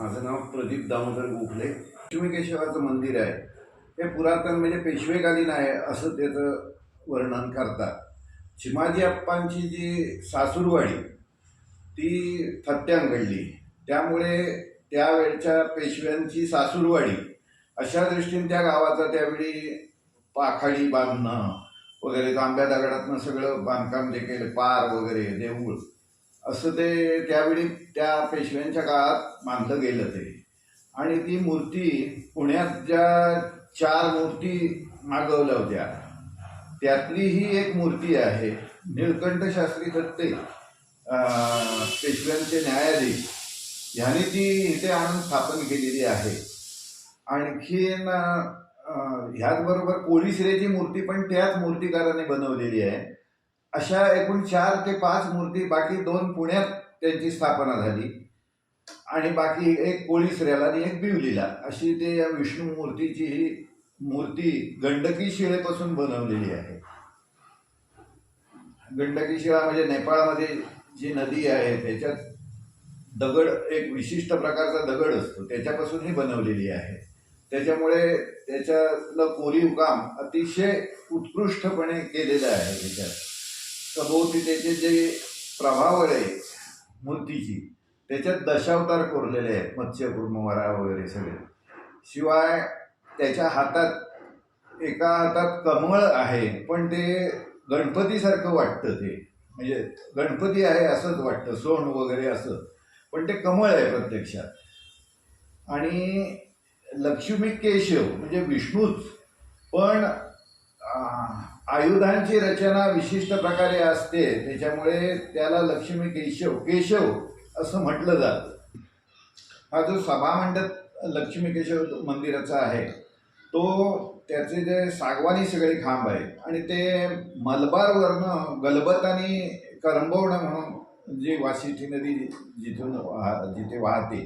माझं नाव प्रदीप दामोदर गोखले. लक्ष्मीकेशवाचं मंदिर आहे. हे पुरातन म्हणजे पेशवेकालीन आहे असं त्याचं वर्णन करतात. चिमाजी अप्पांची जी सासूरवाडी ती थत्त्यांगडली त्यामुळे त्यावेळच्या पेशव्यांची सासूरवाडी अशा दृष्टीने त्या गावाचा त्यावेळी पाखाडी बांधणं वगैरे तांब्या दगडातनं सगळं बांधकाम जे केलं पार वगैरे देऊळ असं ते त्यावेळी त्या पेशव्यांच्या काळात मानलं गेलं ते. आणि ती मूर्ती पुण्यात ज्या चार मूर्ती मागवल्या होत्या त्यातली ही एक मूर्ती आहे निळकंठ शास्त्री थत्ते पेशव्यांचे न्यायाधीश. ह्याने ती इथे आणून स्थापन केलेली आहे. आणखीन ह्याचबरोबर कोळीसरेची मूर्ती पण त्याच मूर्तिकाराने बनवलेली आहे. अशा एकूण चार ते पाच मूर्ती बाकी दोन पुण्यात त्यांची स्थापना झाली. आणि बाकी एक कोळीसऱ्याला आणि एक बिवलीला. अशी ते या विष्णू मूर्तीची ही मूर्ती गंडकी शिळेपासून बनवलेली आहे. गंडकी शिळा म्हणजे नेपाळमध्ये जी नदी आहे त्याच्यात दगड एक विशिष्ट प्रकारचा दगड असतो. त्याच्यापासून ही बनवलेली आहे. त्याच्यामुळे त्याच्यातलं कोरीव काम अतिशय उत्कृष्टपणे केलेलं आहे. त्याच्यात सभोवती त्याचे जे प्रभावळ आहे मूर्तीची त्याच्यात दशावतार कोरलेले आहेत मत्स्य कुर्मवरा वगैरे सगळे. शिवाय त्याच्या हातात एका हातात कमळ आहे पण ते गणपतीसारखं वाटतं ते. म्हणजे गणपती आहे असंच वाटतं सोन वगैरे असं. पण ते कमळ आहे प्रत्यक्षात. आणि लक्ष्मी केशव म्हणजे विष्णूच. पण आयुधांची रचना विशिष्ट प्रकारे असते त्याच्यामुळे त्याला लक्ष्मी केशव केशव असं म्हटलं जातं. हा जो सभामंडप लक्ष्मी केशव मंदिराचा आहे तो त्याचे जे सागवानी सगळे खांब आहेत आणि ते मलबारवरनं गलबत आणि करंबवणं म्हणून जी वाशिठी नदी जिथून वाह जिथे वाहते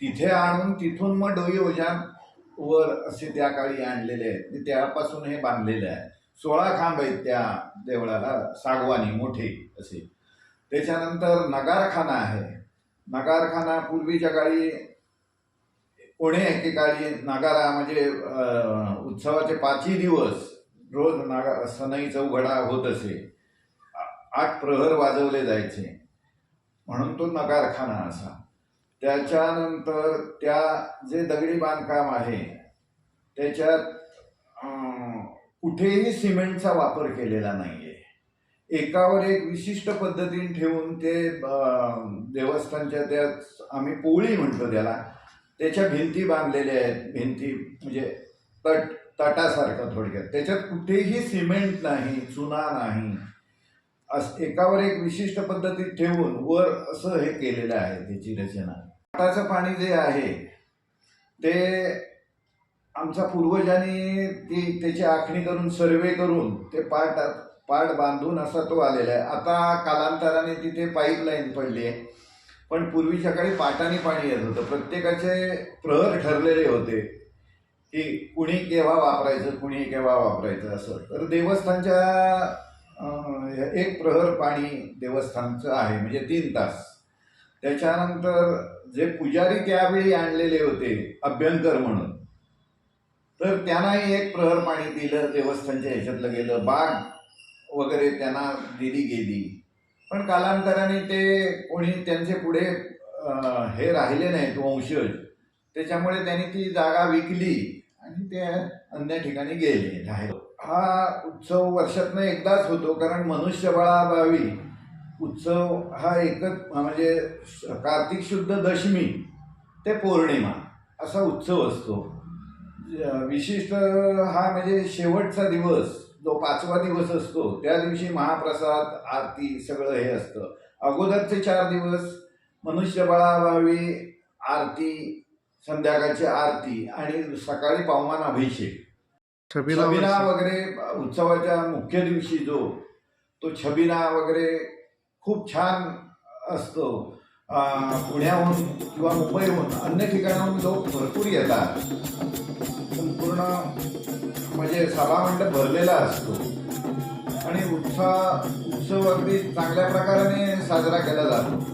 तिथे आणून तिथून मग डोई ओझ्यांवर वर असे त्या काळी आणलेले आहेत. त्यापासून हे बांधलेलं आहे. सोळा खांब आहेत त्या देवळाला सागवानी मोठे असे. त्याच्यानंतर नगारखाना आहे. नगारखाना पूर्वीच्या काळी कोणे एकेकाळी नगारा म्हणजे उत्सवाचे पाचही दिवस रोज नागा सनई चौघडा होत असे. आठ प्रहर वाजवले जायचे. म्हणून तो नगारखाना असा. त्याच्यानंतर त्या जे दगडी बांधकाम आहे त्याच्यात कुठेही सिमेंटचा वापर केलेला नाही आहे एकावर एक विशिष्ट पद्धतीने ठेवून ते देवस्थानच्या त्या आम्ही पोळी म्हणतो त्याला त्याच्या भिंती बांधलेल्या आहेत. भिंती म्हणजे तट तटासारखं थोडक्यात. त्याच्यात कुठेही सिमेंट नाही चुना नाही. अस एकावर एक विशिष्ट पद्धतीत ठेवून वर असं हे केलेलं आहे त्याची रचना. पाटाचं पाणी जे आहे ते आमच्या पूर्वजांनी ती त्याची आखणी करून सर्वे करून ते पाट पाट बांधून असा तो आलेला आहे. आता कालांतराने तिथे पाईपलाईन पडली आहे. पण पूर्वीच्या काळी पाटाने पाणी येत होतं. प्रत्येकाचे प्रहर ठरलेले होते की कुणी केव्हा वापरायचं कुणी केव्हा वापरायचं असं. तर देवस्थानच्या एक प्रहर पाणी देवस्थानचं आहे म्हणजे तीन तास. त्याच्यानंतर जे पुजारी त्यावेळी आणलेले होते अभ्यंकर म्हणून तर त्यांनाही एक प्रहर पाणी दिलं देवस्थानच्या ह्याच्यातलं गेलं बाग वगैरे त्यांना दिली गेली. पण कालांतराने ते कोणी त्यांचे पुढे हे राहिले नाहीत वंशज. त्याच्यामुळे त्यांनी ती जागा विकली आणि ते अन्य ठिकाणी गेले. राहिले. हा उत्सव वर्षातनं एकदाच होतो कारण मनुष्यबळाभावी उत्सव हा एकच म्हणजे कार्तिक शुद्ध दशमी ते पौर्णिमा असा उत्सव असतो. विशिष्ट हा म्हणजे शेवटचा दिवस जो पाचवा दिवस असतो त्या दिवशी महाप्रसाद आरती सगळं हे असतं. अगोदरचे चार दिवस मनुष्यबळाभावी आरती संध्याकाळची आरती आणि सकाळी पावमान अभिषेक. छबिना. वगैरे उत्सवाच्या मुख्य दिवशी जो तो छबिना वगैरे खूप छान असतो. पुण्याहून किंवा मुंबईहून अन्य ठिकाणाहून लोक भरपूर येतात. संपूर्ण म्हणजे सभामंडप म्हणजे भरलेला असतो. आणि उत्साह उत्सव अगदी चांगल्या प्रकाराने साजरा केला जातो.